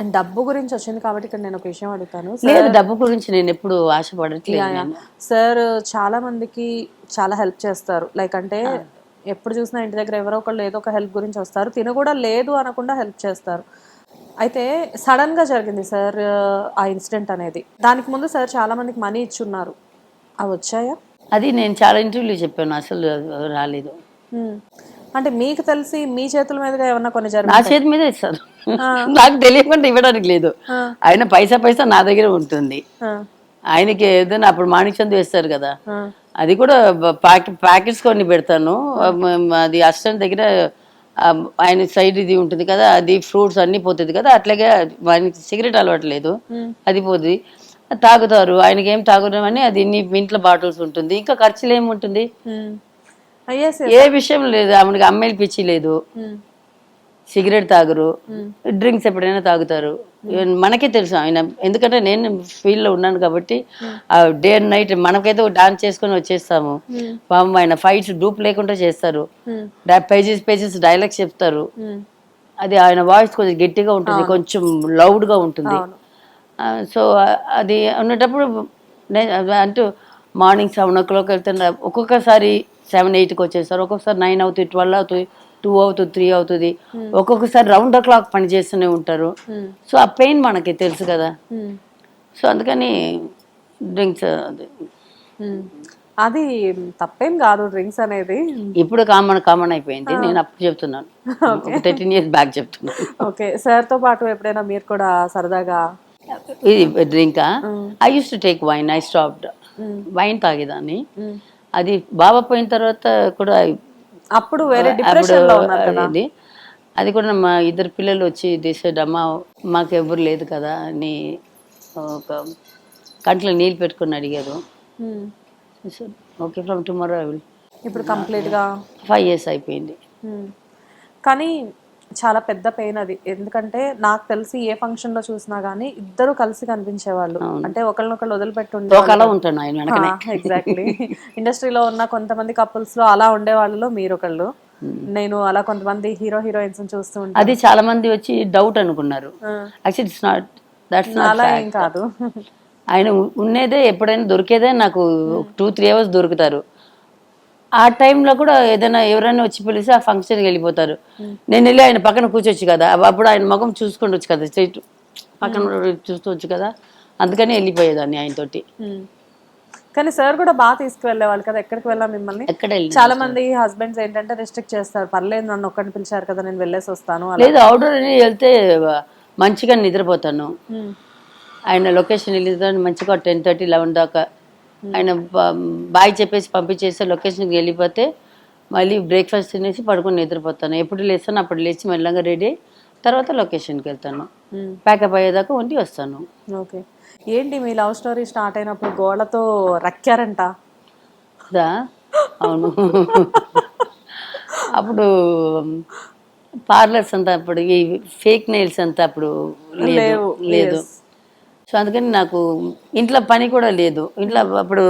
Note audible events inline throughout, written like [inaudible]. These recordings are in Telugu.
అండ్ డబ్బు గురించి వచ్చింది కాబట్టి ఇక్కడ నేను ఒక విషయం అడుగుతాను. లేదు డబ్బు గురించి నేను ఎప్పుడు ఆశపడట్లేదు. సార్ చాలా మందికి చాలా హెల్ప్ చేస్తారు. లైక్ అంటే ఎప్పుడు చూసినా ఇంటి దగ్గర ఎవరో ఒకళ్ళు ఏదో ఒక హెల్ప్ గురించి వస్తారు. తిన కూడా లేదు అనకుండా హెల్ప్ చేస్తారు. అయితే సడన్గా జరిగింది సార్ ఆ ఇన్సిడెంట్ అనేది. దానికి ముందు సార్ చాలా మందికి మనీ ఇచ్చున్నారు. అవి వచ్చాయా? అది నేను చాలా ఇంటర్వ్యూలు చెప్పాను అసలు రాలేదు. Hmm. అంటే మీకు తెలిసి మీ చేతుల మీదుగా ఏమన్నా కొన్ని జరిగి నా చేతి మీద ఇస్తారు. నాకు తెలియకుండా ఇవ్వడానికి లేదు. ఆయన పైసా పైసా నా దగ్గర ఉంటుంది. ఆయనకి ఏదైనా అప్పుడు మాణిక్చంద్ వేస్తారు కదా. అది కూడా ప్యాకెట్ ప్యాకెట్స్ కొన్ని పెడతాను. అది అసిస్టెంట్ దగ్గర ఆయన సైడ్ ఇది ఉంటుంది కదా అది ఫ్రూట్స్ అన్ని పోతుంది కదా అట్లాగే ఆయనకి సిగరెట్ అలవాటు లేదు. అది పోతుంది తాగుతారు. ఆయనకి ఏం తాగుదామని అది ఇన్ని ఇంట్లో బాటిల్స్ ఉంటుంది. ఇంకా ఖర్చులు ఏముంటుంది ఏ విషయం లేదు. ఆమెకి అమ్మాయిలు పిచ్చి లేదు. సిగరెట్ తాగరు. డ్రింక్స్ ఎప్పుడైనా తాగుతారు. మనకే తెలుసు ఆయన. ఎందుకంటే నేను ఫీల్డ్లో ఉన్నాను కాబట్టి ఆ డే అండ్ నైట్ మనకైతే డాన్స్ చేసుకొని వచ్చేస్తాము. పాపం ఆయన ఫైట్స్ డూప్ లేకుండా చేస్తారు. పేజెస్ పేజెస్ డైలాగ్స్ చెప్తారు. అది ఆయన వాయిస్ కొంచెం గట్టిగా ఉంటుంది. కొంచెం లౌడ్గా ఉంటుంది సో అది ఉన్నటప్పుడు అంటూ మార్నింగ్ సెవెన్ ఓ క్లాక్ వెళ్తున్నా ఒక్కొక్కసారి సెవెన్ ఎయిట్కి వచ్చేస్తారు. ఒక్కొక్కసారి నైన్ అవుతుంది ట్వెల్వ్ అవుతుంది టూ అవుతుంది త్రీ అవుతుంది ఒక్కొక్కసారి రౌండ్ ఓ క్లాక్ పని చేస్తూనే ఉంటారు. సో ఆ పెయిన్ మనకి తెలుసు కదా. సో అందుకని డ్రింక్స్ అది. తప్పేం కాదు డ్రింక్స్ అనేది. ఇప్పుడు కామన్ కామన్ అయిపోయింది. నేను అప్పుడు చెప్తున్నాను. ఒక థర్టీన్ ఇయర్స్ బ్యాక్ చెప్తున్నాను. ఓకే. సార్తో పాటు ఎప్పుడైనా మీరు కూడా సరదాగా ఇది డ్రింకా? I use to take wine. I stopped. Wine తాగేదాన్ని. అది బాబా పోయిన తర్వాత కూడా అప్పుడు వేరే అప్పుడు ఉన్నారు కదా. అది కూడా మా ఇద్దరు పిల్లలు వచ్చి తీసాడు అమ్మ మాకు ఎవరు లేదు కదా అని ఒక కంట్లో నీళ్ళు పెట్టుకుని అడిగారు. Okay from tomorrow I will ఇప్పుడు కంప్లీట్గా ఫైవ్ ఇయర్స్ అయిపోయింది. కానీ చాలా పెద్ద పెయిన్ అది. ఎందుకంటే నాకు తెలిసి ఏ ఫంక్షన్లో చూసినా గానీ ఇద్దరు కలిసి కనిపించేవాళ్ళు. అంటే ఒకళ్ళనొకళ్ళు వదిలిపెట్టుండే ఎగ్జాక్ట్లీ ఇండస్ట్రీలో ఉన్న కొంతమంది కపుల్స్లో అలా ఉండే వాళ్ళలో మీరు ఒకళ్ళు నేను అలా కొంతమంది హీరో హీరోయిన్స్ చూస్తూ ఉంటాను. అది చాలా మంది వచ్చి డౌట్ అనుకున్నారు. యాక్చువల్లీ ఇట్స్ నాట్ దట్స్ అలా ఏం కాదు. ఆయన ఉ- ఉన్నదే ఎప్పుడైనా దొరికేదే నాకు టూ త్రీ అవర్స్ దొరుకుతారు. ఆ టైంలో కూడా ఏదైనా ఎవరైనా వచ్చి పిలిచి ఆ ఫంక్షన్కి వెళ్ళిపోతారు. నేను వెళ్ళి ఆయన పక్కన కూర్చోవచ్చు కదా. అప్పుడు- ఆయన ముఖం చూసుకుంటొచ్చు కదా. స్ట్రైట్ పక్కన చూసుకోవచ్చు కదా. అందుకని వెళ్ళిపోయేదాన్ని ఆయనతోటి. కానీ సార్ కూడా బాగా తీసుకువెళ్ళేవాళ్ళు కదా. ఎక్కడికి వెళ్ళా మిమ్మల్ని? చాలా మంది హస్బెండ్స్ ఏంటంటే రెస్ట్రిక్ట్ చేస్తారు. పర్లేదు నన్ను ఒక్కడిని పిలిచారు కదా నేను వెళ్ళేసి వస్తాను లేదు అవుట్డోర్ అని వెళ్తే మంచిగా నిద్రపోతాను. ఆయన లొకేషన్ వెళ్ళిన మంచిగా టెన్ థర్టీ లెవెన్ దాకా ఆయన బాయ్ చెప్పేసి పంపించేస్తే లొకేషన్కి వెళ్ళిపోతే మళ్ళీ బ్రేక్ఫాస్ట్ తినేసి పడుకొని నిద్రపోతాను. ఎప్పుడు లేస్తాను అప్పుడు లేచి మెల్లగా రెడీ అయ్యి తర్వాత లొకేషన్కి వెళ్తాను. ప్యాకప్ అయ్యేదాకా వండి వస్తాను. ఓకే. ఏంటి మీ లవ్ స్టోరీ స్టార్ట్ అయినప్పుడు గోడతో రక్కారంట? అవును. అప్పుడు పార్లర్స్ అంతా అప్పుడు ఈ ఫేక్ నెయిల్స్ అంతా అప్పుడు లేదు. లేదు. సో అందుకని నాకు ఇంట్లో పని కూడా లేదు. ఇంట్లో అప్పుడు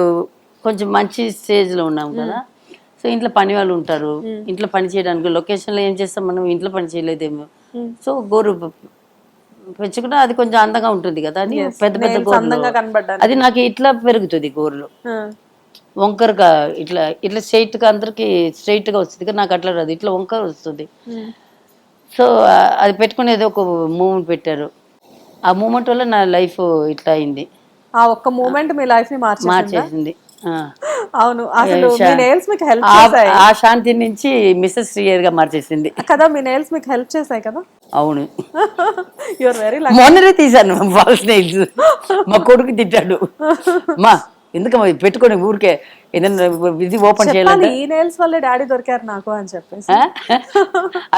కొంచెం మంచి స్టేజ్లో ఉన్నాం కదా. సో ఇంట్లో పని వాళ్ళు ఉంటారు. ఇంట్లో పని చేయడానికి లొకేషన్లో ఏం చేస్తాం మనం? ఇంట్లో పని చేయలేదేమో. సో గోరు పెంచుకుంటే అది కొంచెం అందంగా ఉంటుంది కదా. అది పెద్ద పెద్ద గోర్లు. అది నాకు ఇట్లా పెరుగుతుంది గోర్లు. వంకరగా ఇట్లా ఇట్లా straight గా అందరికి straight గా వస్తుంది. కానీ నాకు అట్లా రాదు. ఇట్లా వంకర వస్తుంది. సో అది పెట్టుకునేది ఒక మూమెంట్ పెట్టారు. ఆ మూమెంట్ వల్ల నా లైఫ్ ఇట్లా అయింది. ఆ ఒక్క మూమెంట్ మీ లైఫ్ని మార్చేసిందా? మార్చేసింది. ఆ. అవును. అసలు మీ నెయిల్స్ మీకు హెల్ప్ ఆ- చేశాయి? ఆ శాంతి నుంచి మిస్సెస్ శ్రీయర్గా మార్చేసింది. కదా మీ నెయిల్స్ మీకు హెల్ప్ చేశాయి కదా? అవును. [laughs] యువర్ వెరీ మొన్ననే తీశాను ఫాల్స్ మా కొడుకు తిట్టాడు. మా ఎందుకమ్మా ఇది పెట్టుకొని ఊరికే ఏదైనా ఇది ఓపెన్ చేయాలంటే ఈ నెయిల్స్ వల్లే డాడీ దొరికారు నాకు అని చెప్పేసి?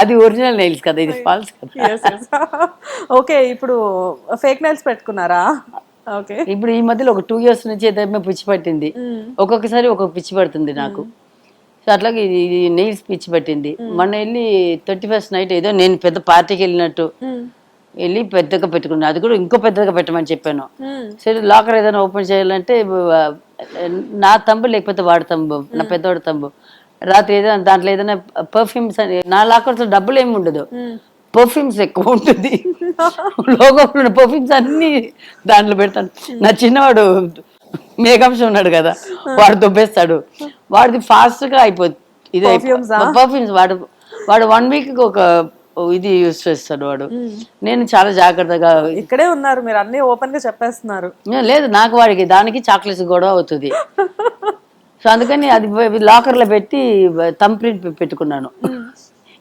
అది ఒరిజినల్ నెయిల్స్ కదా ఇది ఫాల్స్ కదా? ఓకే ఇప్పుడు ఫేక్ నెయిల్స్ పెట్టుకున్నారా? ఓకే ఇప్పుడు ఈ మధ్యలో ఒక టూ ఇయర్స్ నుంచి ఏదైనా పిచ్చి పట్టింది. ఒక్కొక్కసారి ఒక్కొక్క పిచ్చి పడుతుంది నాకు. సో అట్లాగే ఇది ఇది నెయిల్స్ పిచ్చి పట్టింది. మొన్న వెళ్ళి థర్టీ ఫస్ట్ నైట్ ఏదో నేను పెద్ద పార్టీకి వెళ్ళినట్టు వెళ్ళి పెద్దగా పెట్టుకున్నాను అది కూడా ఇంకో పెద్దగా పెట్టమని చెప్పాను. సరే లాకర్ ఏదైనా ఓపెన్ చేయాలంటే నా తంబు లేకపోతే వాడి తంబు నా పెద్దవాడి తంబు. రాత్రి ఏదైనా దాంట్లో ఏదైనా పర్ఫ్యూమ్స్ అని నా లాకర్తో డబ్బులు ఏమి ఉండదు. పర్ఫ్యూమ్స్ ఎక్కువ ఉంటుంది. లోగోలో ఉన్న పర్ఫ్యూమ్స్ అన్ని దాంట్లో పెడతాను. నా చిన్నవాడు మేకప్స్ ఉన్నాడు కదా వాడు దొబ్బేస్తాడు. వాడిది fast గా అయిపోతుంది ఇది? పర్ఫ్యూమ్స్ వాడు వాడు వన్ వీక్ ఒక ఇది యూస్ చేస్తాడు వాడు. నేను చాలా జాగ్రత్తగా ఇక్కడే ఉన్నారు మీరు అన్ని ఓపెన్గా చెప్పేస్తున్నారు. లేదు నాకు వాడికి దానికి చాక్లెట్స్ గొడవ అవుతుంది. [laughs] సో అందుకని అది లాకర్లో పెట్టి థమ్ ప్రింట్ పెట్టుకున్నాను.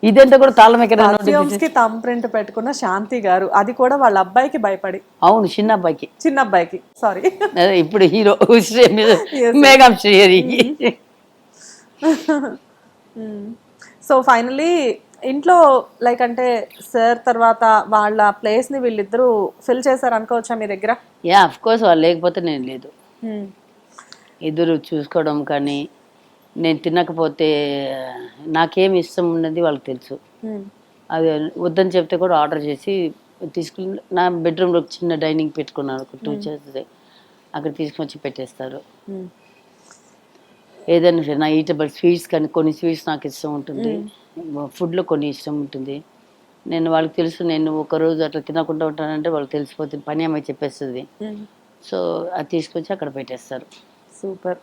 ఇదంతా కూడా తాళం ఎక్కడ థమ్ ప్రింట్ పెట్టుకున్న శాంతి గారు అది కూడా వాళ్ళ అబ్బాయికి భయపడి. అవును చిన్న అబ్బాయికి. చిన్న అబ్బాయికి సారీ ఇప్పుడు hero [laughs] makeup Srihari. So finally ఇంట్లో లైక్ అంటే సార్ తర్వాత వాళ్ళ ప్లేస్ని వీళ్ళిద్దరూ ఫిల్ చేశారు అనుకోవచ్చా మీ దగ్గర? యా అఫ్ కోర్స్ వాళ్ళు లేకపోతే నేను లేదు. ఇద్దరు చూసుకోవడం కానీ నేను తినకపోతే నాకేం ఇష్టం ఉన్నది వాళ్ళకి తెలుసు. అది వద్దని చెప్తే కూడా ఆర్డర్ చేసి తీసుకుని నా బెడ్రూమ్లో చిన్న డైనింగ్ పెట్టుకున్నాను ఒక టూ చైర్స్ అక్కడ తీసుకొని వచ్చి పెట్టేస్తారు. ఏదైనా సరే నా ఈటబుల్ స్వీట్స్ కానీ కొన్ని స్వీట్స్ నాకు ఇష్టం ఉంటుంది. ఫుడ్లో కొన్ని ఇష్టం ఉంటుంది. నేను వాళ్ళకి తెలుసు నేను ఒక రోజు అట్లా తినకుండా ఉంటానంటే వాళ్ళకి తెలిసిపోతుంది పని అమ్మాయి చెప్పేస్తుంది. సో అది తీసుకొచ్చి అక్కడ పెట్టేస్తారు. సూపర్.